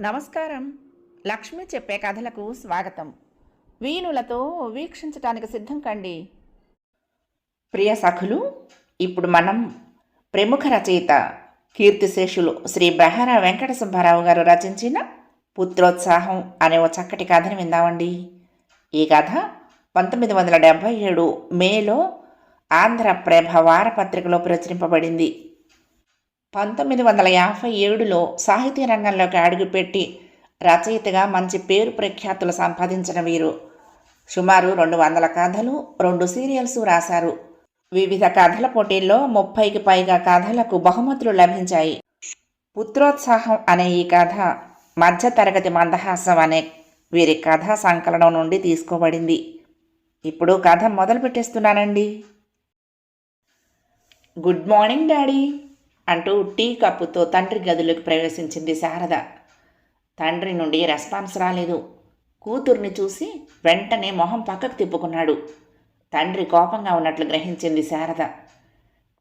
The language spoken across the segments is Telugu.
నమస్కారం. లక్ష్మి చెప్పే కథలకు స్వాగతం. వీణులతో వీక్షించటానికి సిద్ధం కండి. ప్రియ సఖులు ఇప్పుడు మనం ప్రముఖ రచయిత కీర్తిశేషులు శ్రీ బ్రహర వెంకట సుబ్బారావు గారు రచించిన పుత్రోత్సాహం అనే ఓ చక్కటి కథను విందామండి. ఈ కథ పంతొమ్మిది వందల డెబ్భై ఏడు మేలో ఆంధ్ర ప్రభ వారపత్రికలో ప్రచురింపబడింది. పంతొమ్మిది వందల యాభై ఏడులో సాహితీ రంగంలోకి అడుగుపెట్టి రచయితగా మంచి పేరు ప్రఖ్యాతులు సంపాదించిన వీరు. సుమారు రెండు వందల కథలు రెండు సీరియల్స్ రాశారు వివిధ కథల పోటీల్లో ముప్పైకి పైగా కథలకు బహుమతులు లభించాయి. పుత్రోత్సాహం అనే ఈ కథ మధ్యతరగతి మందహాసం అనే వీరి కథా సంకలనం నుండి తీసుకోబడింది. ఇప్పుడు కథ మొదలు పెట్టేస్తున్నానండి గుడ్ మార్నింగ్ డాడీ. అంటూ టీ కప్పుతో తండ్రి గదిలోకి ప్రవేశించింది శారద. తండ్రి నుండి రెస్పాన్స్ రాలేదు. కూతుర్ని చూసి వెంటనే మొహం పక్కకు తిప్పుకున్నాడు. తండ్రి కోపంగా ఉన్నట్లు గ్రహించింది శారద.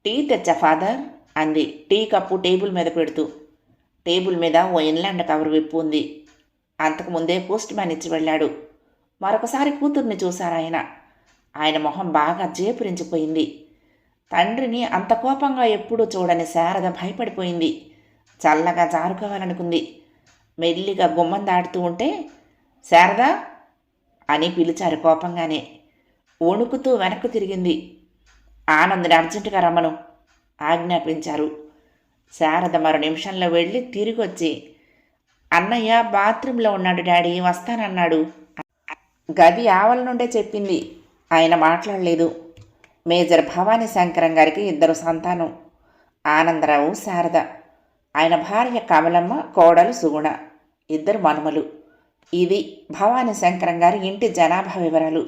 టీ తెచ్చా ఫాదర్? అంది. టీ కప్పు టేబుల్ మీద పెడుతూ. టేబుల్ మీద ఓ ఇన్లాండ్ కవర్ విప్పు ఉంది. అంతకుముందే పోస్ట్ మ్యాన్ ఇచ్చి వెళ్ళాడు. మరొకసారి కూతుర్ని చూశారాయన. ఆయన ఆయన మొహం బాగా జేపురించిపోయింది. తండ్రిని అంత కోపంగా ఎప్పుడూ చూడని శారద భయపడిపోయింది. చల్లగా జారుకోవాలనుకుంది. మెల్లిగా గుమ్మం దాటుతూ ఉంటే శారద! అని పిలిచారు కోపంగానే. వణుకుతూ వెనక్కు తిరిగింది. ఆనందని అర్జెంటుగా రమ్మను ఆజ్ఞాపించారు. శారద మరో నిమిషంలో వెళ్ళి తిరిగి వచ్చి అన్నయ్య బాత్రూంలో ఉన్నాడు డాడీ వస్తానన్నాడు. గది ఆవల నుండే చెప్పింది. ఆయన మాట్లాడలేదు. మేజర్ భవానీ శంకరం గారికి ఇద్దరు సంతానం. ఆనందరావు శారద. ఆయన భార్య కమలమ్మ కోడలు సుగుణ. ఇద్దరు మనుమలు. ఇది భవానీ శంకరం గారి ఇంటి జనాభా వివరాలు.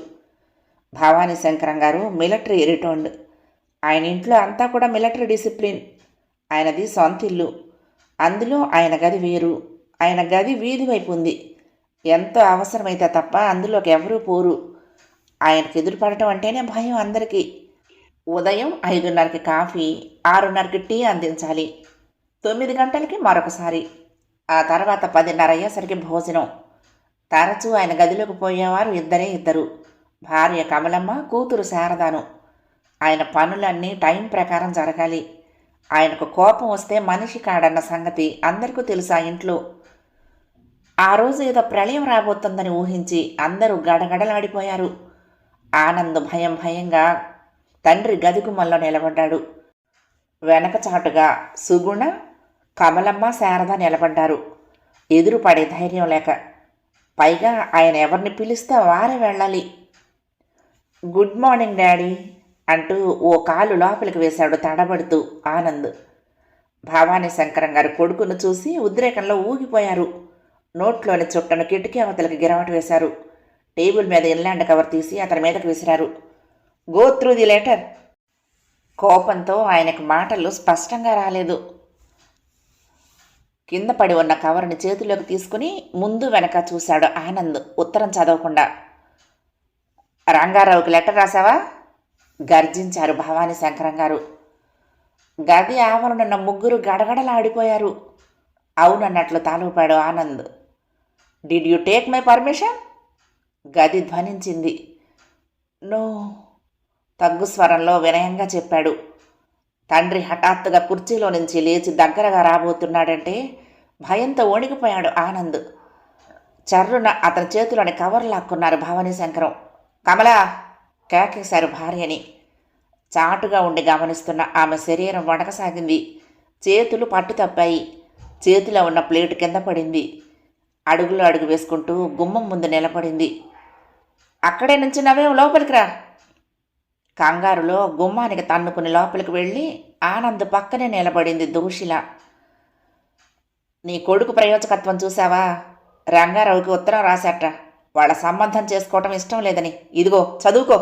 భవానీ శంకరం గారు మిలిటరీ రిటర్న్డ్ ఆయన ఇంట్లో అంతా కూడా మిలిటరీ డిసిప్లిన్. ఆయనది సొంత ఇల్లు అందులో ఆయన గది వేరు. ఆయన గది వీధి వైపు ఉంది. ఎంతో అవసరమైతే తప్ప అందులోకి ఎవరూ పోరు. ఆయనకు ఎదురుపడటం అంటేనే భయం అందరికీ. ఉదయం ఐదున్నరకి కాఫీ ఆరున్నరకి టీ అందించాలి. తొమ్మిది గంటలకి మరొకసారి. ఆ తర్వాత పదిన్నర అయ్యేసరికి భోజనం. తరచూ ఆయన గదిలోకి పోయేవారు ఇద్దరే ఇద్దరు. భార్య కమలమ్మ కూతురు శారదాను. ఆయన పనులన్నీ టైం ప్రకారం జరగాలి. ఆయనకు కోపం వస్తే మనిషి కాడన్న సంగతి అందరికీ తెలుసు ఆ ఇంట్లో? ఆ రోజు ఏదో ప్రళయం రాబోతుందని ఊహించి అందరూ గడగడలాడిపోయారు. ఆనంద్ భయం భయంగా తండ్రి గదిగుమ్మల్లో నిలబడ్డాడు. వెనక చాటుగా సుగుణ కమలమ్మ శారద నిలబడ్డారు. ఎదురు పడే ధైర్యం లేక. పైగా ఆయన ఎవరిని పిలిస్తే వారే వెళ్ళాలి. గుడ్ మార్నింగ్ డాడీ అంటూ ఓ కాలు లోపలికి వేశాడు తడబడుతూ ఆనంద్. భవానీ శంకరం గారు కొడుకును చూసి ఉద్రేకంలో ఊగిపోయారు. నోట్లోని చుట్టను కిటికీ అవతలకి గిరవట వేశారు. టేబుల్ మీద ఇన్లాండ్ కవర్ తీసి అతని మీదకు విసిరారు. Go through the letter. కోపంతో ఆయనకు మాటలు స్పష్టంగా రాలేదు. కింద పడి ఉన్న కవర్ని చేతిలోకి తీసుకుని ముందు వెనక చూశాడు ఆనంద్ ఉత్తరం చదవకుండా. రంగారావుకి లెటర్ రాసావా గర్జించారు భవానీ శంకరం గారు. గది ఆవరణున్న ముగ్గురు గడగడలాడిపోయారు. అవునన్నట్లు తాలూపాడు Anand. Did you take my permission గది ధ్వనించింది. నో. తగ్గు స్వరంలో వినయంగా చెప్పాడు. తండ్రి హఠాత్తుగా కుర్చీలో నుంచి లేచి దగ్గరగా రాబోతున్నాడంటే భయంతో వణికిపోయాడు ఆనంద్. చర్రున అతని చేతిలోని కవర్ లాక్కున్నారు భవానీ శంకరం కమలా కేకేశారు భార్యని. చాటుగా ఉండి గమనిస్తున్న ఆమె శరీరం వడకసాగింది చేతులు పట్టు తప్పాయి. చేతిలో ఉన్న ప్లేటు కింద పడింది. అడుగులో అడుగు వేసుకుంటూ గుమ్మం ముందు నిలబడింది. అక్కడే నుంచి నవేం లోపలికి రా. కంగారులో గుమ్మానికి తన్నుకుని లోపలికి వెళ్ళి ఆనంద్ పక్కనే నిలబడింది దూషిల. నీ కొడుకు ప్రయోజకత్వం చూసావా రంగారావుకి ఉత్తరం రాశాట వాళ్ళ సంబంధం చేసుకోవటం ఇష్టం లేదని. ఇదిగో చదువుకో.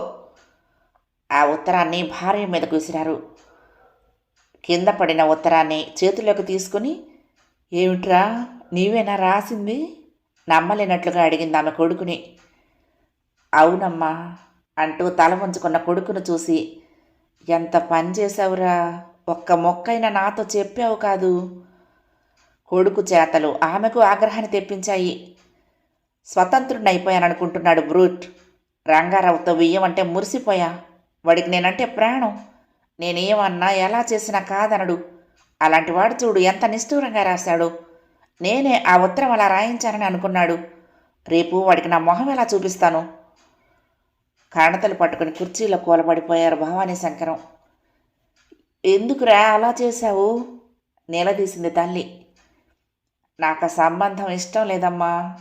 ఆ ఉత్తరాన్ని భార్య మీదకు విసిరారు కింద పడిన ఉత్తరాన్ని చేతిలోకి తీసుకుని ఏమిట్రా నీవేనా రాసింది? నమ్మలేనట్లుగా అడిగింది ఆమె కొడుకుని. అవునమ్మా అంటూ తల ముంచుకున్న కొడుకును చూసి ఎంత పని చేశావురా? ఒక్క మొక్కైనా నాతో చెప్పావు కాదు. కొడుకు చేతలు ఆమెకు ఆగ్రహాన్ని తెప్పించాయి. స్వతంత్రుడైపోయాననుకుంటున్నాడు బ్రూట్. రంగారావుతో బియ్యం అంటే మురిసిపోయా. వాడికి నేనంటే ప్రాణం. నేనేమన్నా ఎలా చేసినా కాదనడు. అలాంటి వాడు చూడు ఎంత నిష్ఠూరంగా రాశాడు. నేనే ఆ ఉత్తరం అలా రాయించానని అనుకున్నాడు. రేపు వాడికి నా మొహం ఎలా చూపిస్తాను? కాణతలు పట్టుకుని కుర్చీలో కూలబడిపోయారు భవానీ శంకరం. ఎందుకురా అలా చేశావు? నిలదీసింది తల్లి. నాకు సంబంధం ఇష్టం లేదమ్మా.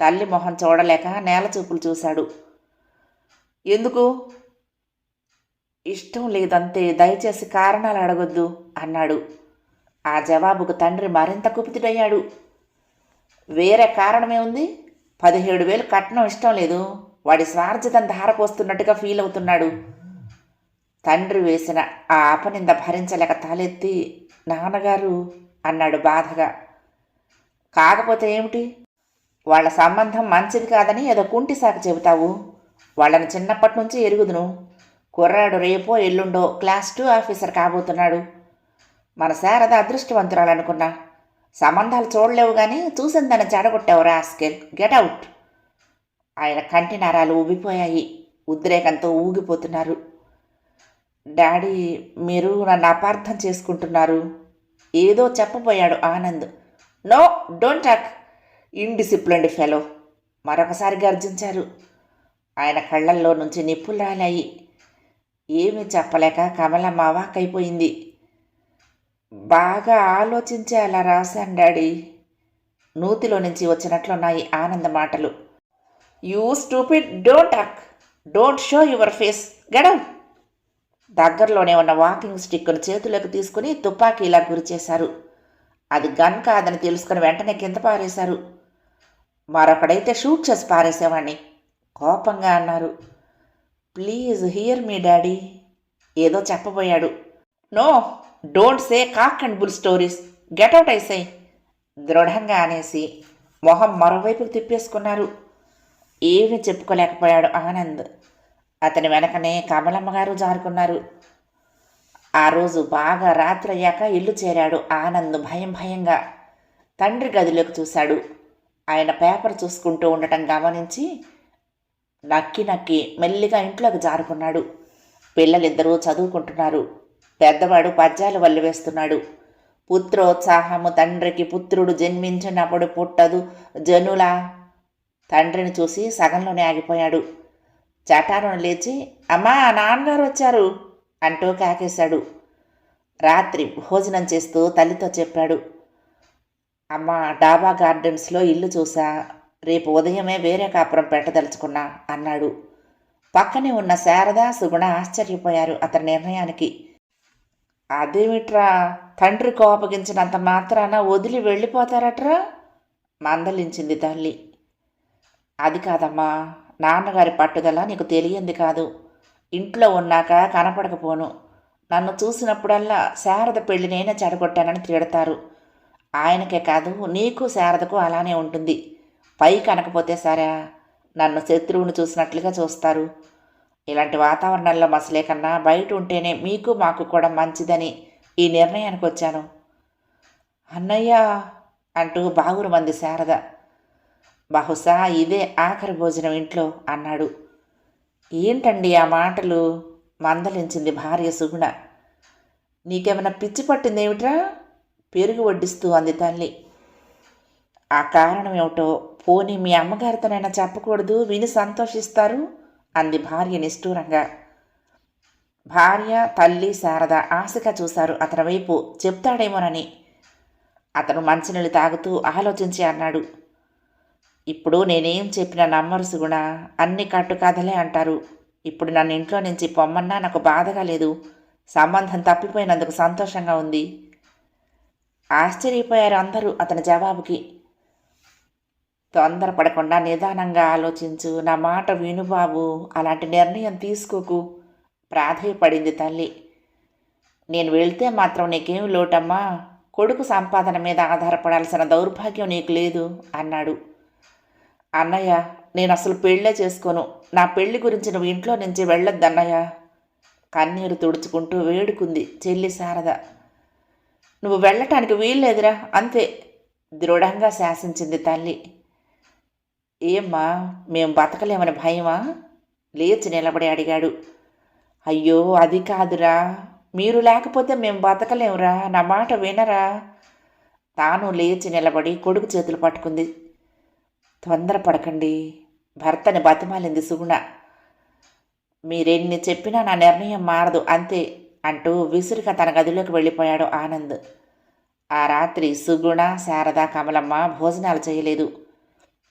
తల్లి మొహం చూడలేక నేల చూపులు చూశాడు. ఎందుకు? ఇష్టం లేదంతే దయచేసి కారణాలు అడగొద్దు అన్నాడు. ఆ జవాబుకు తండ్రి మరింత కుపితుడయ్యాడు. వేరే కారణమే ఉంది? పదిహేడు వేలు కట్నం ఇష్టం లేదు. వాడి స్వార్జితం ధారపోస్తున్నట్టుగా ఫీల్ అవుతున్నాడు. తండ్రి వేసిన ఆ ఆపనింద భరించలేక తలెత్తి నాన్నగారు అన్నాడు బాధగా. కాకపోతే ఏమిటి? వాళ్ళ సంబంధం మంచిది కాదని ఏదో కుంటి సాకు చెబుతావు. వాళ్ళని చిన్నప్పటి నుంచి ఎరుగుదును. కుర్రాడు రేపో ఎల్లుండో క్లాస్ టూ ఆఫీసర్ కాబోతున్నాడు. మన శారద అదృష్టవంతురాలనుకున్నా. సంబంధాలు చూడలేవు కానీ చూసిందని చెడగొట్టావు రాస్కెల్ గెట్ అవుట్ ఆయన కంటి నరాలు ఊగిపోయాయి ఉద్రేకంతో ఊగిపోతున్నారు. డాడీ మీరు నన్ను అపార్థం చేసుకుంటున్నారు. ఏదో చెప్పబోయాడు Anand. No don't talk. Indisciplined fellow. మరొకసారి గర్జించారు. ఆయన కళ్ళల్లో నుంచి నిప్పులు రాలాయి. ఏమీ చెప్పలేక కమలమ్మ అవాకైపోయింది బాగా ఆలోచించి అలా రాశాను డాడీ. నూతిలో నుంచి వచ్చినట్లున్నాయి ఆనంద మాటలు. You stupid don't talk don't show your face గడవ్ దగ్గరలోనే ఉన్న వాకింగ్ స్టిక్ను చేతులకు తీసుకుని తుపాకీలా గురిచేశారు అది గన్ కాదని తెలుసుకుని వెంటనే కింద పారేశారు. మరొకడైతే షూట్ చేసి పారేసేవాణ్ణి. కోపంగా అన్నారు. ప్లీజ్ హియర్ మీ డాడీ ఏదో చెప్పబోయాడు. No don't say cock and bull stories get out దృఢంగా అనేసి మొహం మరోవైపుకు తిప్పేసుకున్నారు. ఏమీ చెప్పుకోలేకపోయాడు ఆనంద్. అతని వెనకనే కమలమ్మ గారు జారుకున్నారు. ఆ రోజు బాగా రాత్రి అయ్యాక ఇల్లు చేరాడు ఆనంద్ భయం భయంగా. తండ్రి గదిలోకి చూశాడు. ఆయన పేపర్ చూసుకుంటూ ఉండటం గమనించి నక్కి నక్కి మెల్లిగా ఇంట్లోకి జారుకున్నాడు. పిల్లలిద్దరూ చదువుకుంటున్నారు. పెద్దవాడు పద్యాలు వల్లివేస్తున్నాడు పుత్రోత్సాహము తండ్రికి పుత్రుడు జన్మించినప్పుడు పుట్టదు జనులా. తండ్రిని చూసి సగంలోనే ఆగిపోయాడు. చటారును లేచి అమ్మా నాన్నగారు వచ్చారు అంటూ కాకేశాడు. రాత్రి భోజనం చేస్తూ తల్లితో చెప్పాడు. అమ్మ డాబా గార్డెన్స్లో ఇల్లు చూసా. రేపు ఉదయమే వేరే కాపురం పెట్టదలుచుకున్నా అన్నాడు. పక్కనే ఉన్న శారద సుగుణ ఆశ్చర్యపోయారు అతని నిర్ణయానికి. అదేమిట్రా? తండ్రి కోపగించినంత మాత్రాన వదిలి వెళ్ళిపోతారట్రా? మందలించింది తల్లి. అది కాదమ్మా. నాన్నగారి పట్టుదల నీకు తెలియంది కాదు. ఇంట్లో ఉన్నాక కనపడకపోను. నన్ను చూసినప్పుడల్లా శారద పెళ్ళి నేనే చెడగొట్టానని తిడతారు. ఆయనకే కాదు నీకు శారదకు అలానే ఉంటుంది. పై కనకపోతే సరే నన్ను శత్రువుని చూసినట్లుగా చూస్తారు. ఇలాంటి వాతావరణంలో మసలే కన్నా బయట ఉంటేనే మీకు మాకు కూడా మంచిదని ఈ నిర్ణయానికి వచ్చాను. అన్నయ్య అంటూ బాగురు మంది శారద బహుశా ఇదే ఆఖరి భోజనం ఇంట్లో అన్నాడు. ఏంటండి ఆ మాటలు? మందలించింది భార్య సుగుణ. నీకేమైనా పిచ్చి పట్టిందేమిట్రా? పెరుగు వడ్డిస్తూ అంది తల్లి. ఆ కారణం ఏమిటో పోనీ మీ అమ్మగారితోనైనా చెప్పకూడదు? విని సంతోషిస్తారు? అంది భార్య నిష్ఠూరంగా. భార్య తల్లి శారద ఆశగా చూశారు అతని వైపు. చెప్తాడేమోనని. అతను మంచినీళ్ళు తాగుతూ ఆలోచించి అన్నాడు. ఇప్పుడు నేనేం చెప్పినా నమ్మరు సుగుణ. అన్ని కట్టుకథలే అంటారు. ఇప్పుడు నన్ను ఇంట్లో నుంచి పొమ్మన్నా నాకు బాధగా లేదు. సంబంధం తప్పిపోయినందుకు సంతోషంగా ఉంది. ఆశ్చర్యపోయారు అందరూ అతని జవాబుకి. తొందరపడకుండా నిదానంగా ఆలోచించు. నా మాట విను బాబు. అలాంటి నిర్ణయం తీసుకోకు. ప్రాధేయపడింది తల్లి. నేను వెళ్తే మాత్రం నీకేం లోటమ్మా? కొడుకు సంపాదన మీద ఆధారపడాల్సిన దౌర్భాగ్యం నీకు లేదు అన్నాడు. అన్నయ్య నేను అసలు పెళ్ళే చేసుకోను. నా పెళ్ళి గురించి నువ్వు ఇంట్లో నుంచి వెళ్ళొద్దన్నయ్య. కన్నీరు తుడుచుకుంటూ వేడుకుంది చెల్లి శారద. నువ్వు వెళ్ళటానికి వీల్లేదురా అంతే దృఢంగా శాసించింది తల్లి. ఏమ్మా మేం బతకలేమని భయమా? లేచి నిలబడి అడిగాడు. అయ్యో అది కాదురా. మీరు లేకపోతే మేము బతకలేమురా నా మాట వినరా? తాను లేచి నిలబడి కొడుకు చేతులు పట్టుకుంది తొందరపడకండి. భర్తని బతిమాలింది సుగుణ. మీరెన్ని చెప్పినా నా నిర్ణయం మారదు అంతే అంటూ విసురుగా తన గదిలోకి వెళ్ళిపోయాడు ఆనంద్. ఆ రాత్రి సుగుణ శారద కమలమ్మ భోజనాలు చేయలేదు.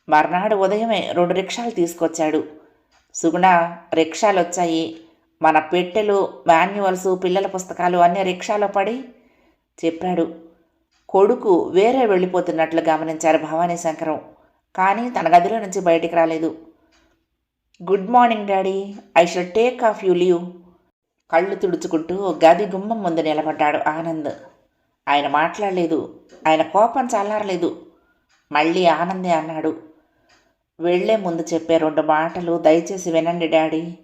మర్నాడు ఉదయమే రెండు రిక్షాలు తీసుకొచ్చాడు. సుగుణ రిక్షాలు వచ్చాయి మన పెట్టెలు మాన్యువల్స్ పిల్లల పుస్తకాలు అన్నీ రిక్షాలో పడి చెప్పాడు. కొడుకు వేరే వెళ్ళిపోతున్నట్లు గమనించారు భవానీ శంకరం. కానీ తన గదిలో నుంచి బయటికి రాలేదు. Good morning daddy. I should take off you leave. కళ్ళు తుడుచుకుంటూ గది గుమ్మం ముందు నిలబడ్డాడు ఆనంద్. ఆయన మాట్లాడలేదు. ఆయన కోపం చల్లారలేదు. మళ్ళీ ఆనందే అన్నాడు. వెళ్ళే ముందు చెప్పే రెండు మాటలు దయచేసి వినండి డాడీ.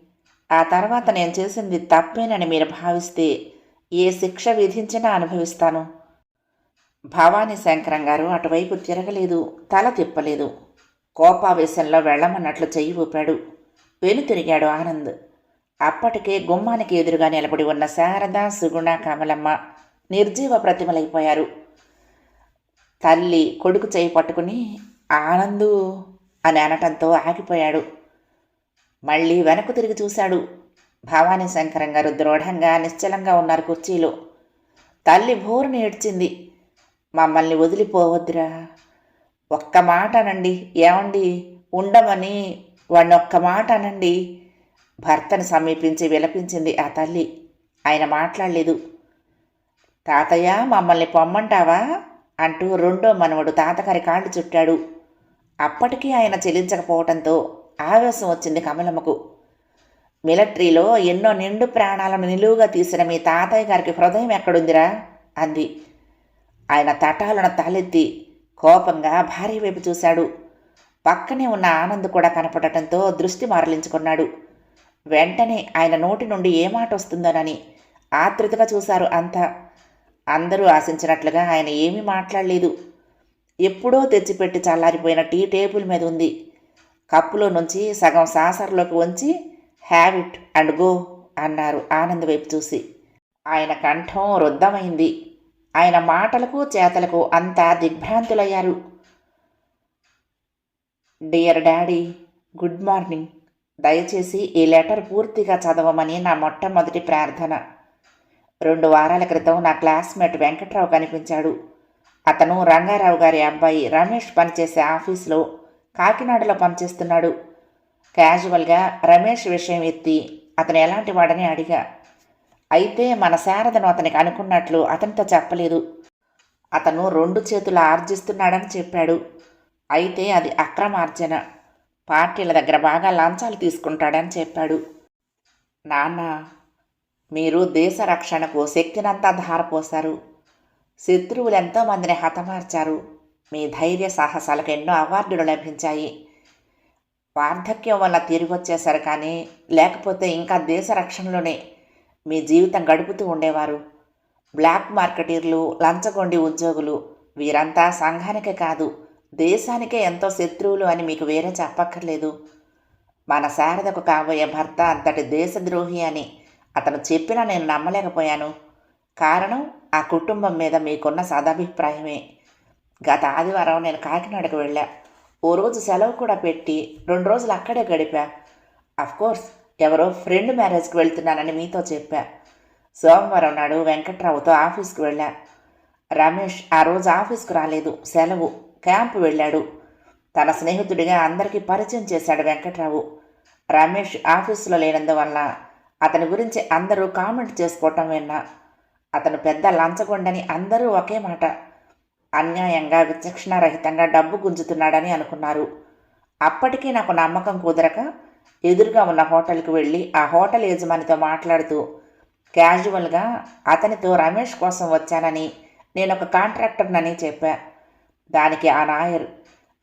ఆ తర్వాత నేను చేసింది తప్పేనని మీరు భావిస్తే ఏ శిక్ష విధించినా అనుభవిస్తాను. భవానీ శంకరం గారు అటువైపు తిరగలేదు తల తిప్పలేదు. కోపావేశంలో వెళ్ళమన్నట్లు చెయ్యి ఊపాడు. వెను తిరిగాడు ఆనంద్. అప్పటికే గుమ్మానికి ఎదురుగా నిలబడి ఉన్న శారద సుగుణ కమలమ్మ నిర్జీవ ప్రతిమలైపోయారు. తల్లి కొడుకు చేయి పట్టుకుని ఆనందు అని అనటంతో ఆగిపోయాడు. మళ్ళీ వెనక్కు తిరిగి చూశాడు. భవానీ శంకరం గారు దృఢంగా నిశ్చలంగా ఉన్నారు కుర్చీలో. తల్లి భోరుని ఏడ్చింది. మమ్మల్ని వదిలిపోవద్దురా. ఒక్క మాట అనండి. ఏమండి? ఉండమని వాడిని ఒక్క మాట అనండి. భర్తను సమీపించి విలపించింది ఆ తల్లి. ఆయన మాట్లాడలేదు. తాతయ్య మమ్మల్ని పొమ్మంటావా? అంటూ రెండో మనవడు తాతగారి కాళ్ళు చుట్టాడు. అప్పటికీ ఆయన చెల్లించకపోవటంతో ఆవేశం వచ్చింది కమలమ్మకు. మిలిటరీలో ఎన్నో నిండు ప్రాణాలను నిలువుగా తీసిన మీ తాతయ్య గారికి హృదయం ఎక్కడుందిరా? అంది. ఆయన తటాలను తలెత్తి కోపంగా భార్య వైపు చూశాడు. పక్కనే ఉన్న ఆనంద్ కూడా కనపడటంతో దృష్టి మరలించుకున్నాడు. వెంటనే ఆయన నోటి నుండి ఏ మాట వస్తుందోనని ఆతృతగా చూశారు అంతా. అందరూ ఆశించినట్లుగా ఆయన ఏమీ మాట్లాడలేదు. ఎప్పుడో తెచ్చిపెట్టి చల్లారిపోయిన టీ టేబుల్ మీద ఉంది. కప్పులో నుంచి సగం సాసర్లోకి వంచి హ్యావ్ ఇట్ అండ్ గో అన్నారు ఆనంద్ వైపు చూసి. ఆయన కంఠం రుద్ధమైంది. ఆయన మాటలకు చేతలకు అంతా దిగ్భ్రాంతులయ్యారు. Dear daddy good morning. దయచేసి ఈ లెటర్ పూర్తిగా చదవమని నా మొట్టమొదటి ప్రార్థన. రెండు వారాల క్రితం నా క్లాస్మేట్ వెంకట్రావు కనిపించాడు. అతను రంగారావు గారి అబ్బాయి రమేష్ పనిచేసే ఆఫీస్లో కాకినాడలో పనిచేస్తున్నాడు. క్యాజువల్గా రమేష్ విషయం ఎత్తి అతను ఎలాంటి వాడని అడిగా. అయితే మన శారదను అతనికి అనుకున్నట్లు అతనితో చెప్పలేదు. అతను రెండు చేతులు ఆర్జిస్తున్నాడని చెప్పాడు. అయితే అది అక్రమార్జన. పార్టీల దగ్గర బాగా లంచాలు తీసుకుంటాడని చెప్పాడు. నాన్న మీరు దేశ రక్షణకు శక్తినంతా ధారపోశారు. శత్రువులు ఎంతో మందిని హతమార్చారు. మీ ధైర్య సాహసాలకు ఎన్నో అవార్డులు లభించాయి. వార్ధక్యం వల్ల తిరిగి వచ్చేశారు కానీ లేకపోతే ఇంకా దేశ రక్షణలోనే మీ జీవితం గడుపుతూ ఉండేవారు. బ్లాక్ మార్కెటీర్లు లంచగొండి ఉద్యోగులు వీరంతా సంఘానికే కాదు దేశానికే ఎంతో శత్రువులు అని మీకు వేరే చెప్పక్కర్లేదు. మన శారదకు కాబోయే భర్త అంతటి దేశద్రోహి అని అతను చెప్పినా నేను నమ్మలేకపోయాను. కారణం ఆ కుటుంబం మీద మీకున్న సదాభిప్రాయమే. గత ఆదివారం నేను కాకినాడకు వెళ్ళా. ఓ రోజు సెలవు కూడా పెట్టి రెండు రోజులు అక్కడే గడిపా. కోర్స్ ఎవరో ఫ్రెండ్ మ్యారేజ్కి వెళ్తున్నానని మీతో చెప్పా. సోమవారం నాడు వెంకట్రావుతో ఆఫీస్కి వెళ్ళా. రమేష్ ఆ రోజు ఆఫీస్కు రాలేదు. సెలవు. క్యాంపు వెళ్ళాడు. తన స్నేహితుడిగా అందరికీ పరిచయం చేశాడు వెంకట్రావు. రమేష్ ఆఫీసులో లేనందువల్ల అతని గురించి అందరూ కామెంట్ చేసుకోవటం విన్నా. అతను పెద్ద లంచగొండని అందరూ ఒకే మాట. అన్యాయంగా విచక్షణారహితంగా డబ్బు గుంజుతున్నాడని అనుకున్నారు. అప్పటికీ నాకు నమ్మకం కుదరక ఎదురుగా ఉన్న హోటల్కి వెళ్ళి ఆ హోటల్ యజమానితో మాట్లాడుతూ క్యాజువల్గా అతనితో రమేష్ కోసం వచ్చానని నేను ఒక కాంట్రాక్టర్నని చెప్పా. దానికి ఆ నాయర్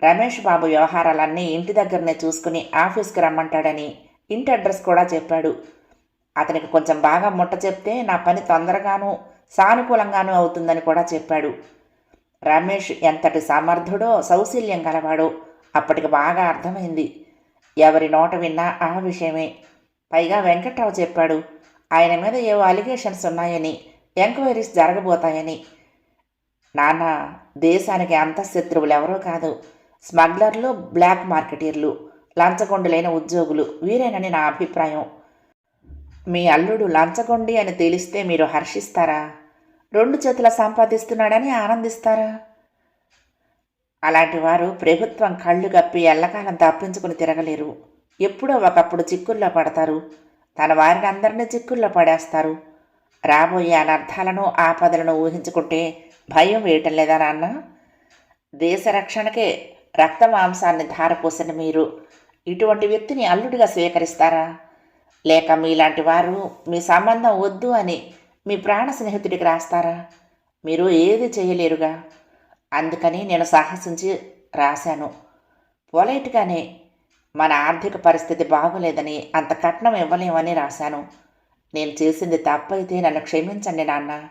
రమేష్ బాబు వ్యవహారాలన్నీ ఇంటి దగ్గరనే చూసుకుని ఆఫీస్కి రమ్మంటాడని ఇంటి అడ్రస్ కూడా చెప్పాడు. అతనికి కొంచెం బాగా ముట్ట చెప్తే నా పని తొందరగాను సానుకూలంగానూ అవుతుందని కూడా చెప్పాడు. రమేష్ ఎంతటి సమర్థుడో సౌశల్యం గలవాడో అప్పటికి బాగా అర్థమైంది. ఎవరి నోట విన్నా ఆ విషయమే. పైగా వెంకట్రావు చెప్పాడు ఆయన మీద ఏవో అలిగేషన్స్ ఉన్నాయని ఎంక్వైరీస్ జరగబోతాయని. నాన్న దేశానికి అంత శత్రువులు ఎవరో కాదు. స్మగ్లర్లు బ్లాక్ మార్కెటీర్లు లంచగొండులైన ఉద్యోగులు వీరేనని నా అభిప్రాయం. మీ అల్లుడు లంచగొండి అని తెలిస్తే మీరు హర్షిస్తారా? రెండు చేతుల సంపాదిస్తున్నాడని ఆనందిస్తారా? అలాంటి వారు ప్రభుత్వం కళ్ళు కప్పి ఎల్లకాలం తప్పించుకుని తిరగలేరు. ఎప్పుడో ఒకప్పుడు చిక్కుల్లో పడతారు. తన వారిని అందరినీ చిక్కుల్లో పడేస్తారు. రాబోయే అనర్థాలను ఆపదలను ఊహించుకుంటే భయం వేయటం లేదా నాన్న? దేశ రక్షణకే రక్త మాంసాన్ని ధారపోసిన మీరు ఇటువంటి వ్యక్తిని అల్లుడిగా స్వీకరిస్తారా? లేక మీలాంటి వారు మీ సంబంధం వద్దు అని మీ ప్రాణ స్నేహితుడికి రాస్తారా? మీరు ఏది చేయలేరుగా? అందుకని నేను సాహసించి రాశాను. పొలైట్గానే మన ఆర్థిక పరిస్థితి బాగోలేదని అంత కట్నం ఇవ్వలేమని రాశాను. నేను చేసింది తప్పైతే నన్ను క్షమించండి నాన్న.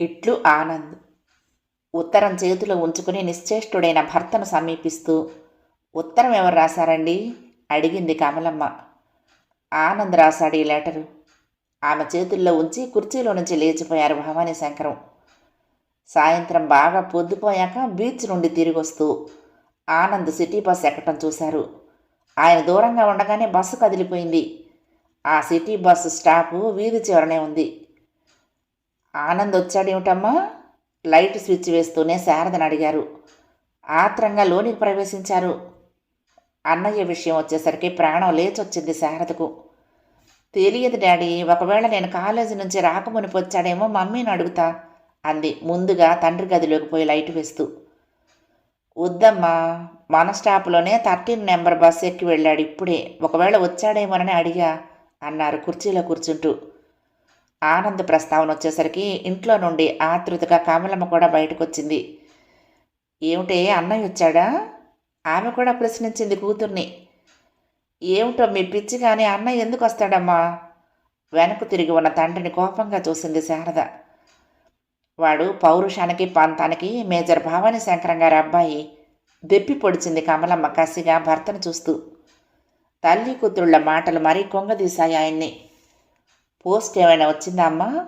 ఇట్లు ఆనంద్ ఉత్తరం చేతిలో ఉంచుకుని నిశ్చేష్టుడైన భర్తను సమీపిస్తూ ఉత్తరం ఎవరు రాశారండి? అడిగింది కమలమ్మ. ఆనంద్ రాశాడు ఈ లెటరు. ఆమె చేతుల్లో ఉంచి కుర్చీలో నుంచి లేచిపోయారు భవానీ శంకరం. సాయంత్రం బాగా పొద్దుపోయాక బీచ్ నుండి తిరిగి వస్తూ ఆనంద్ సిటీ బస్ ఎక్కటం చూశారు. ఆయన దూరంగా ఉండగానే బస్సు కదిలిపోయింది. ఆ సిటీ బస్సు స్టాపు వీధి చివరనే ఉంది. ఆనంద్ వచ్చాడేమిటమ్మా? లైట్ స్విచ్ వేస్తూనే శారదని అడిగారు. ఆత్రంగా లోనికి ప్రవేశించారు. అన్నయ్య విషయం వచ్చేసరికి ప్రాణం లేచొచ్చింది శారదకు. తెలియదు డాడీ ఒకవేళ నేను కాలేజీ నుంచి రాకమునిపొచ్చాడేమో మమ్మీని అడుగుతా. అంది. ముందుగా తండ్రి గదిలోకి పోయి లైట్ వేస్తూ వద్దమ్మా మన స్టాప్లోనే థర్టీన్ నెంబర్ బస్ ఎక్కి వెళ్ళాడు ఇప్పుడే. ఒకవేళ వచ్చాడేమోనని అడిగా అన్నారు కుర్చీలో కూర్చుంటూ. ఆనంద్ ప్రస్తావన వచ్చేసరికి ఇంట్లో నుండి ఆతృతగా కమలమ్మ కూడా బయటకు వచ్చింది ఏమిటే అన్నయ్య వచ్చాడా? ఆమె కూడా ప్రశ్నించింది కూతుర్ని. ఏమిటో మీ పిచ్చి కానీ అన్నయ్య ఎందుకు వస్తాడమ్మా? వెనక్కు తిరిగి ఉన్న తండ్రిని కోపంగా చూసింది శారద. వాడు పౌరుషానికి పంతానికి మేజర్ భావాని శంకరం గారి అబ్బాయి దెప్పి పొడిచింది కమలమ్మ కసిగా భర్తను చూస్తూ. తల్లి కూతురుళ్ళ మాటలు మరీ కొంగదీశాయి ఆయన్ని. పోస్ట్ ఏమైనా వచ్చిందా అమ్మా?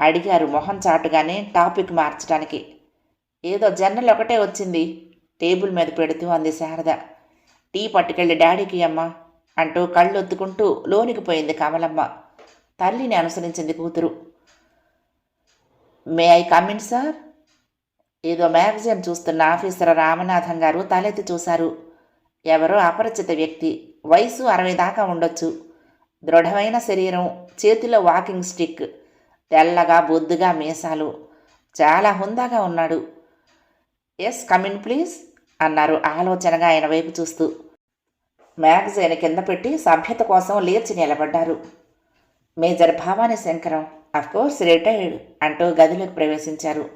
అడిగారు మొహం చాటుగానే టాపిక్ మార్చడానికి ఏదో జర్నల్ ఒకటే వచ్చింది టేబుల్ మీద పెడుతూ అంది శారద. టీ పట్టుకెళ్ళి డాడీకి అమ్మా అంటూ కళ్ళొత్తుకుంటూ లోనికి పోయింది కమలమ్మ. తల్లిని అనుసరించింది కూతురు. May I come in sir ఏదో మ్యాగజైన్ చూస్తున్న ఆఫీసర్ రామనాథం గారు తలెత్తి చూశారు. ఎవరో అపరిచిత వ్యక్తి. వయసు అరవై దాకా ఉండొచ్చు. దృఢమైన శరీరం చేతిలో వాకింగ్ స్టిక్ తెల్లగా బొద్దుగా మీసాలు. చాలా హుందాగా ఉన్నాడు. ఎస్ కమిన్ ప్లీజ్ అన్నారు ఆలోచనగా ఆయన వైపు చూస్తూ. మ్యాగజైన్ కింద పెట్టి సభ్యత కోసం లేచి నిలబడ్డారు. Major Bhavani Shankaram course retired అంటూ గదిలోకి ప్రవేశించారు.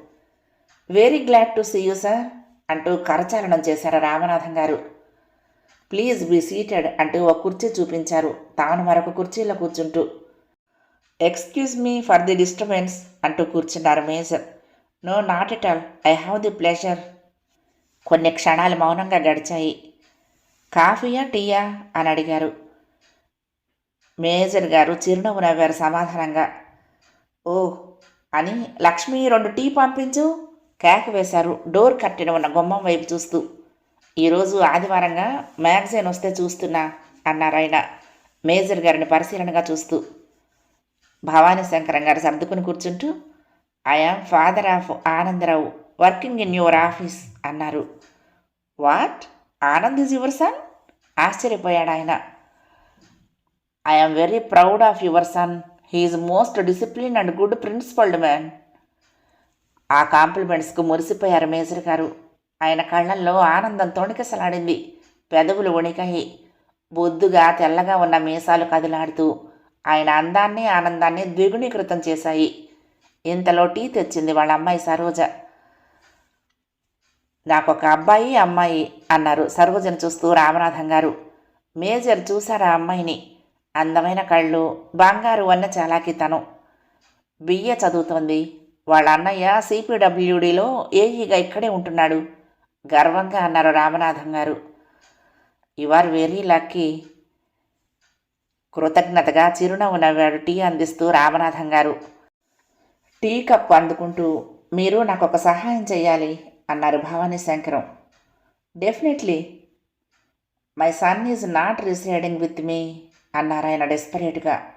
Very glad to see you sir అంటూ కరచాలనం చేశారు రామనాథం గారు. ప్లీజ్ బీ సీటెడ్ అంటూ ఒక కుర్చీ చూపించారు. తాను మరొక కుర్చీలో కూర్చుంటూ. Excuse me for the disturbance అంటూ కూర్చున్నారు major. No not at all I have the pleasure కొన్ని క్షణాలు మౌనంగా గడిచాయి. కాఫీయా టీయా? అని అడిగారు. మేజర్ గారు చిరునవ్వు నవ్వారు సమాధానంగా. ఓ అని లక్ష్మి రెండు టీ పంపించు. కేక వేశారు. డోర్ కట్టిన ఉన్న గుమ్మం వైపు చూస్తూ. ఈరోజు ఆదివారంగా మ్యాగజైన్ వస్తే చూస్తున్నా అన్నారు ఆయన. మేజర్ గారిని పరిశీలనగా చూస్తూ. భవానీ శంకరం గారు సర్దుకుని కూర్చుంటూ I am father of Anandarao working in your office అన్నారు. What? Anand is your son? ఆశ్చర్యపోయాడు ఆయన. I am very proud of your son he is most discipline and good principled man ఆ కాంప్లిమెంట్స్కు మురిసిపోయారు మేజర్ గారు. ఆయన కళ్ళల్లో ఆనందం తొణికసలాడింది. పెదవులు వణికాయి. బొద్దుగా తెల్లగా ఉన్న మీసాలు కదిలాడుతూ ఆయన అందాన్ని ఆనందాన్ని ద్విగుణీకృతం చేశాయి. ఇంతలో టీ తెచ్చింది వాళ్ళ అమ్మాయి సరోజ. నాకు ఒక అబ్బాయి అమ్మాయి అన్నారు సరోజను చూస్తూ రామనాథం గారు. మేజర్ చూశారా అమ్మాయిని? అందమైన కళ్ళు. బంగారు వన్న చాలాకితనం బిఏ చదువుతోంది. వాళ్ళ అన్నయ్య సిపిడబ్ల్యూడిలో ఏఈగా ఇక్కడే ఉంటున్నాడు. గర్వంగా అన్నారు రామనాథం గారు. You are very lucky. కృతజ్ఞతగా చిరునవ్వు నవ్వాడు టీ అందిస్తూ రామనాథం గారు. టీ కప్ అందుకుంటూ మీరు నాకు ఒక సహాయం చేయాలి అన్నారు Bhavani Shankaram. Definitely. My son is not residing with me. అన్నారాయన డెస్పరేట్గా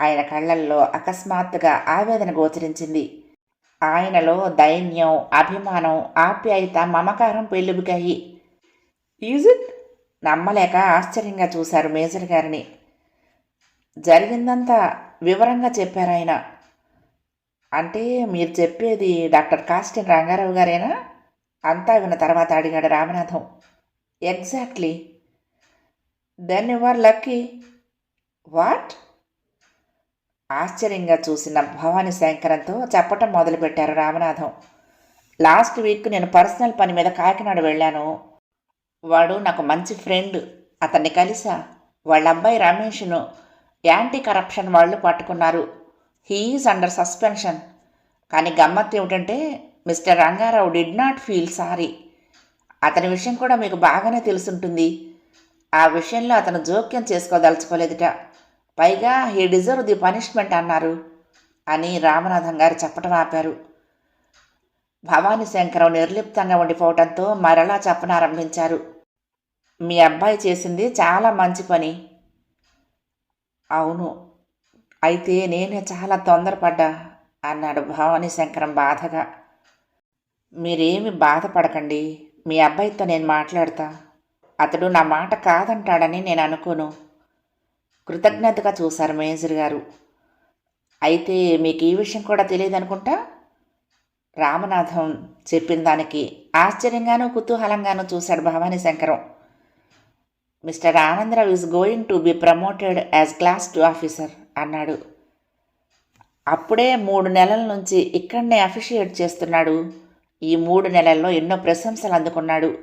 ఆయన కళ్ళల్లో అకస్మాత్తుగా ఆవేదన గోచరించింది. ఆయనలో దైన్యం అభిమానం ఆప్యాయత మమకారం పెళ్ళిబుకాయి ఈజ్ ఇట్ నమ్మలేక ఆశ్చర్యంగా చూశారు మేజర్ గారిని. జరిగిందంతా వివరంగా చెప్పారు ఆయన. అంటే మీరు చెప్పేది డాక్టర్ కాస్టిన్ రంగారావు గారేనా? అంతా విన్న తర్వాత అడిగాడు Ramanatham. Exactly then your lucky what? ఆశ్చర్యంగా చూసిన భవానీ శంకరంతో చెప్పటం మొదలుపెట్టారు రామనాథం. లాస్ట్ వీక్ నేను పర్సనల్ పని మీద కాకినాడ వెళ్ళాను. వాడు నాకు మంచి ఫ్రెండ్. అతన్ని కలిసా. వాళ్ళ అబ్బాయి రమేష్ను యాంటీ కరప్షన్ వాళ్ళు పట్టుకున్నారు. He is under suspension. కానీ గమ్మత్తు ఏమిటంటే mister Rangarao did not feel sorry. అతని విషయం కూడా మీకు బాగానే తెలుసుంటుంది. ఆ విషయంలో అతను జోక్యం చేసుకోదలుచుకోలేదుట. పైగా హీ డిజర్వ్ ది పనిష్మెంట్ అన్నారు అని రామనాథం గారు చెప్పటం ఆపారు. భవానీ శంకరం నిర్లిప్తంగా ఉండిపోవడంతో మరలా చెప్పనారంభించారు. మీ అబ్బాయి చేసింది చాలా మంచి పని. అవును అయితే నేనే చాలా తొందరపడ్డా అన్నాడు భవానీ శంకరం బాధగా. మీరేమి బాధపడకండి మీ అబ్బాయితో నేను మాట్లాడతా. అతడు నా మాట కాదంటాడని నేను అనుకోను. కృతజ్ఞతగా చూశారు మేజర్ గారు. అయితే మీకు ఈ విషయం కూడా తెలియదు అనుకుంటా రామనాథం చెప్పిన దానికి ఆశ్చర్యంగానూ కుతూహలంగానూ చూశాడు Bhavani Shankaram. Mister Anandarao is going to be promoted as class two officer అన్నాడు. అప్పుడే మూడు నెలల నుంచి ఇక్కడనే అఫిషియేట్ చేస్తున్నాడు. ఈ మూడు నెలల్లో ఎన్నో ప్రశంసలు అందుకున్నాడు.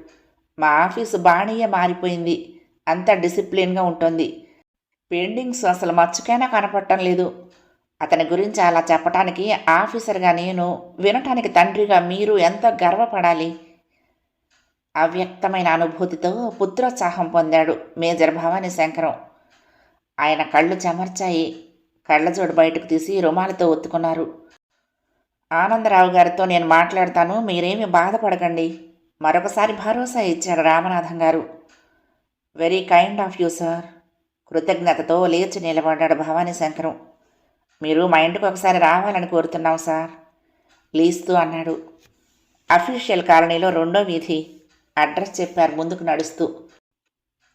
మా ఆఫీసు బాణీయే మారిపోయింది. అంత డిసిప్లిన్గా ఉంటుంది. పెండింగ్స్ అసలు మచ్చుకైనా కనపడటం లేదు. అతని గురించి అలా చెప్పటానికి ఆఫీసర్గా నేను వినటానికి తండ్రిగా మీరు ఎంతో గర్వపడాలి? అవ్యక్తమైన అనుభూతితో పుత్రోత్సాహం పొందాడు మేజర్ భవానీ శంకరం. ఆయన కళ్ళు చెమర్చాయి. కళ్ళజోడు బయటకు తీసి రుమాలతో ఒత్తుకున్నారు. ఆనందరావు గారితో నేను మాట్లాడతాను మీరేమి బాధపడకండి. మరొకసారి భరోసా ఇచ్చారు రామనాథం గారు. Very kind of you sir. కృతజ్ఞతతో లేచి నిలబడ్డాడు భవానీ శంకరం. మీరు మా ఇంటికి ఒకసారి రావాలని కోరుతున్నాం సార్ లీస్తూ అన్నాడు. అఫీషియల్ కాలనీలో రెండో వీధి అడ్రస్ చెప్పారు ముందుకు నడుస్తూ.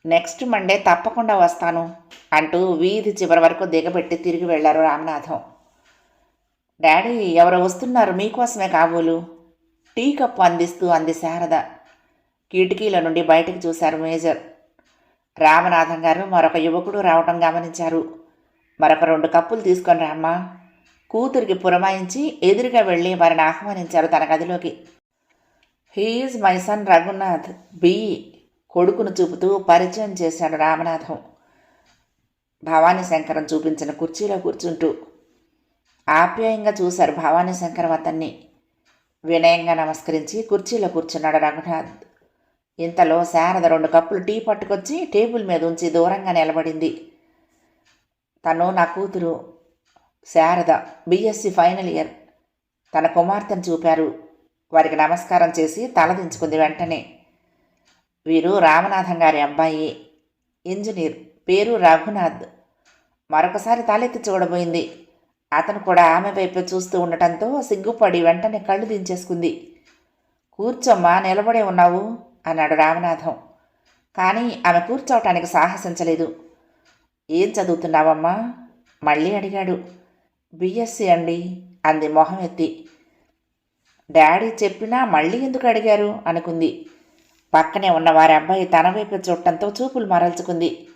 నెక్స్ట్ మండే తప్పకుండా వస్తాను అంటూ వీధి చివరి వరకు దిగబెట్టి తిరిగి వెళ్ళారు రామనాథం. డాడీ ఎవరో వస్తున్నారు మీకోసమే కాబోలు? టీ కప్పు అందిస్తూ అంది శారద. కిటికీల నుండి బయటకు చూశారు మేజర్. రామనాథం గారు మరొక యువకుడు రావటం గమనించారు. మరొక రెండు కప్పులు తీసుకొని రామ్మా. కూతురికి పురమాయించి ఎదురుగా వెళ్ళి వారిని ఆహ్వానించారు తన గదిలోకి. He is my son Raghunath. B. కొడుకును చూపుతూ పరిచయం చేశాడు రామనాథం. భవానీ శంకరం చూపించిన కుర్చీలో కూర్చుంటూ ఆప్యాయంగా చూశారు భవానీ శంకరం అతన్ని. వినయంగా నమస్కరించి కుర్చీలో కూర్చున్నాడు రఘునాథ్. ఇంతలో శారద రెండు కప్పులు టీ పట్టుకొచ్చి టేబుల్ మీద ఉంచి దూరంగా నిలబడింది. తను నా కూతురు శారద బీఎస్సీ ఫైనల్ ఇయర్. తన కుమార్తెను చూపారు. వారికి నమస్కారం చేసి తలదించుకుంది వెంటనే. వీరు రామనాథం గారి అబ్బాయి ఇంజనీర్ పేరు రఘునాథ్. మరొకసారి తలెత్తి చూడబోయింది. అతను కూడా ఆమె వైపు చూస్తూ ఉండటంతో సిగ్గుపడి వెంటనే కళ్ళు దించేసుకుంది. కూర్చోమ్మా నిలబడే ఉన్నావు. అన్నాడు రామనాథం. కానీ ఆమె కూర్చోవటానికి సాహసించలేదు. ఏం చదువుతున్నావమ్మా? మళ్ళీ అడిగాడు. బిఎస్సి అండి అంది మొహం ఎత్తి. డాడీ చెప్పినా మళ్ళీ ఎందుకు అడిగారు? అనుకుంది. పక్కనే ఉన్న వారి అబ్బాయి తన వైపు చూడటంతో చూపులు మరల్చుకుంది.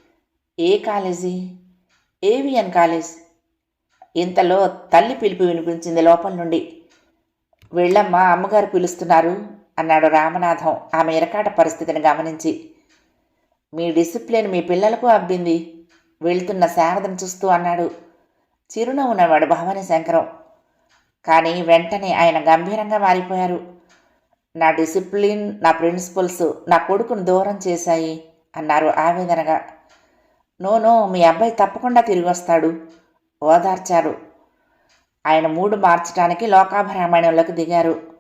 ఏ కాలేజీ? AVN college. ఇంతలో తల్లి పిలుపు వినిపించింది లోపల నుండి. వెళ్ళమ్మా అమ్మగారు పిలుస్తున్నారు. అన్నాడు రామనాథం. ఆమె ఇరకాట పరిస్థితిని గమనించి. మీ డిసిప్లిన్ మీ పిల్లలకు అబ్బింది. వెళ్తున్న శారదను చూస్తూ అన్నాడు. చిరునవ్వు నవ్వాడు భవానీ శంకరం. కానీ వెంటనే ఆయన గంభీరంగా మారిపోయారు. నా డిసిప్లిన్ నా ప్రిన్సిపల్స్ నా కొడుకును దూరం చేశాయి అన్నారు ఆవేదనగా. నో నో మీ అబ్బాయి తప్పకుండా తిరిగి వస్తాడు ఓదార్చారు. ఆయన మూడు మార్చడానికి లోకాభిరామాయణంలోకి దిగారు.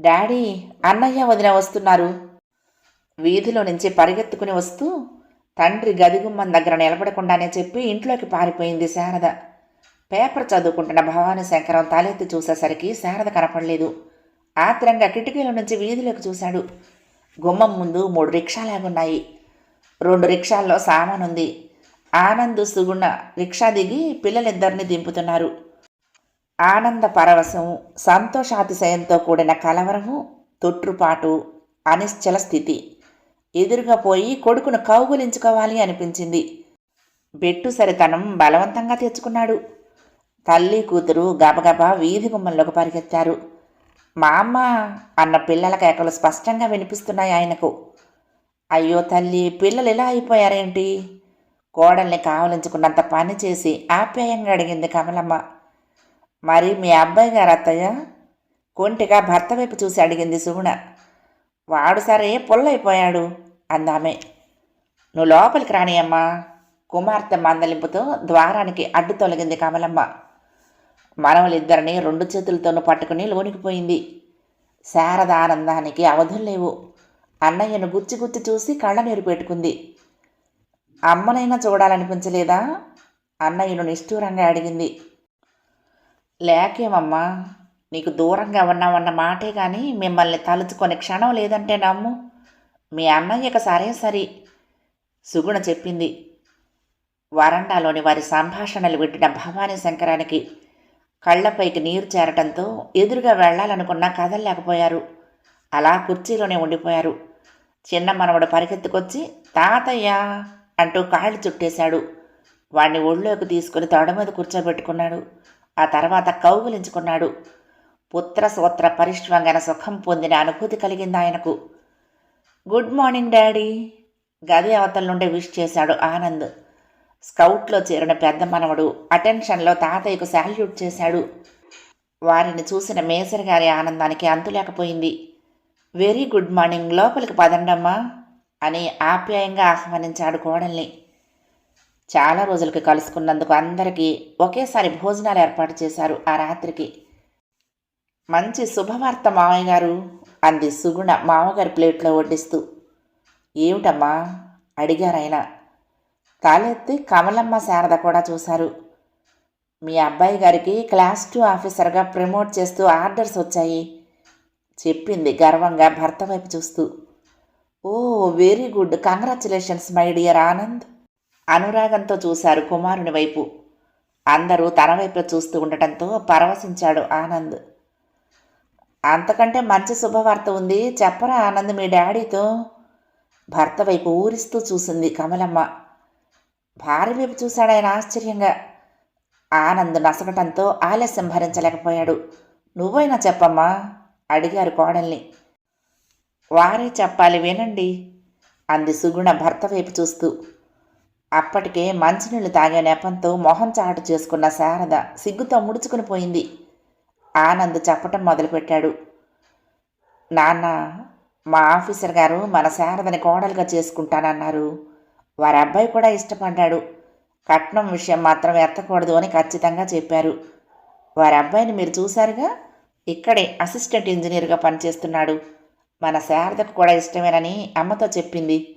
డాడీ అన్నయ్య వదిన వస్తున్నారు. వీధిలో నుంచి పరిగెత్తుకుని వస్తూ తండ్రి గదిగుమ్మం దగ్గర నిలబడకుండానే చెప్పి ఇంట్లోకి పారిపోయింది శారద. పేపర్ చదువుకుంటున్న భవానీ శంకరం తలెత్తి చూసేసరికి శారద కనపడలేదు. ఆత్రంగా కిటికీల నుంచి వీధిలోకి చూశాడు. గుమ్మం ముందు మూడు రిక్షాలాగున్నాయి. రెండు రిక్షాల్లో సామానుంది. ఆనంద్ సుగుణ రిక్షా దిగి పిల్లలిద్దరిని దింపుతున్నారు. ఆనంద పరవశం సంతోషాతిశయంతో కూడిన కలవరము తొట్టుపాటు అనిశ్చల స్థితి. ఎదురుగా పోయి కొడుకును కౌగులించుకోవాలి అనిపించింది. బెట్టు సరితనం బలవంతంగా తెచ్చుకున్నాడు. తల్లి కూతురు గబగబా వీధి గుమ్మంలోకి పరిగెత్తారు. మా అమ్మ అన్న పిల్లల కేకలు స్పష్టంగా వినిపిస్తున్నాయి ఆయనకు. అయ్యో తల్లి పిల్లలు ఇలా అయిపోయారేంటి? కోడల్ని కావలించుకున్నంత పని చేసి ఆప్యాయంగా అడిగింది కమలమ్మ. మరి మీ అబ్బాయి గారు అత్తయ్య? కొంటిగా భర్త వైపు చూసి అడిగింది సుగుణ. వాడు సరే పొల్లైపోయాడు అందామె. నువ్వు లోపలికి రానియమ్మా కుమార్తె మందలింపుతో ద్వారానికి అడ్డు తొలగింది కమలమ్మ. మనవలిద్దరిని రెండు చేతులతోనూ పట్టుకుని లోనికిపోయింది శారద ఆనందానికి అవధులు లేవు. అన్నయ్యను గుచ్చి గుచ్చి చూసి కళ్ళనీరు పెట్టుకుంది. అమ్మనైనా చూడాలనిపించలేదా? అన్నయ్యను నిష్ఠూరంగా అడిగింది. లేకేమమ్మా? నీకు దూరంగా ఉన్నామన్న మాటే కానీ మిమ్మల్ని తలుచుకొని క్షణం లేదంటే నమ్ము. మీ అన్నయ్యక సరే సరి. సుగుణ చెప్పింది. వరండాలోని వారి సంభాషణలు వింటున్న భవానీ శంకరానికి కళ్ళపైకి నీరు చేరటంతో ఎదురుగా వెళ్ళాలనుకున్నా కదలలేకపోయారు. అలా కుర్చీలోనే ఉండిపోయారు. చిన్న మనవడు పరిగెత్తుకొచ్చి తాతయ్య అంటూ కాళ్ళు చుట్టేశాడు. వాణ్ణి ఒళ్ళోకి తీసుకుని తొడ మీద కూర్చోబెట్టుకున్నాడు. ఆ తర్వాత కౌగులించుకున్నాడు. పుత్ర సూత్ర సుఖం పొందిన అనుభూతి కలిగింది ఆయనకు. Good morning daddy. గది అవతల నుండే విష్ చేశాడు ఆనంద్. స్కౌట్లో చేరిన పెద్ద మనవడు అటెన్షన్లో తాతయ్యకు శాల్యూట్ చేశాడు. వారిని చూసిన మేసర్ గారి ఆనందానికి అంతులేకపోయింది వెరీ గుడ్ మార్నింగ్ లోపలికి పదండమ్మా అని ఆప్యాయంగా ఆహ్వానించాడు కోడల్ని. చాలా రోజులకి కలుసుకున్నందుకు అందరికీ ఒకేసారి భోజనాలు ఏర్పాటు చేశారు ఆ రాత్రికి. మంచి శుభవార్త మామయ్య గారు అంది సుగుణ మామగారి ప్లేట్లో వడ్డిస్తూ. ఏమిటమ్మా? అడిగారాయన తలెత్తి కమలమ్మ శారద కూడా చూశారు. మీ అబ్బాయి గారికి క్లాస్ టూ ఆఫీసర్గా ప్రమోట్ చేస్తూ ఆర్డర్స్ వచ్చాయి. చెప్పింది గర్వంగా భర్త వైపు చూస్తూ. ఓ very good. Congratulations my dear Anand. అనురాగంతో చూశారు కుమారుని వైపు. అందరూ తన వైపు చూస్తూ ఉండటంతో పరవశించాడు ఆనంద్. అంతకంటే మంచి శుభవార్త ఉంది. చెప్పరా ఆనంద్ మీ డాడీతో? భర్త వైపు ఊరిస్తూ చూసింది కమలమ్మ. భార్య వైపు చూశాడు ఆయన ఆశ్చర్యంగా. ఆనంద్ నసగటంతో ఆలస్యం భరించలేకపోయాడు. నువ్వైనా చెప్పమ్మా? అడిగారు కోడల్ని. వారే చెప్పాలి వినండి అంది సుగుణ భర్త వైపు చూస్తూ. అప్పటికే మంచినీళ్ళు తాగే నెపంతో మొహం చాటు చేసుకున్న శారద సిగ్గుతో ముడుచుకుని పోయింది. ఆనంద్ చెప్పటం మొదలుపెట్టాడు. నాన్న మా ఆఫీసర్ గారు మన శారదని కోడలుగా చేసుకుంటానన్నారు. వారి అబ్బాయి కూడా ఇష్టపడ్డాడు. కట్నం విషయం మాత్రం ఎత్తకూడదు అని ఖచ్చితంగా చెప్పారు. వారి అబ్బాయిని మీరు చూశారుగా? ఇక్కడే అసిస్టెంట్ ఇంజనీర్గా పనిచేస్తున్నాడు. మన శారదకు కూడా ఇష్టమేనని అమ్మతో చెప్పింది.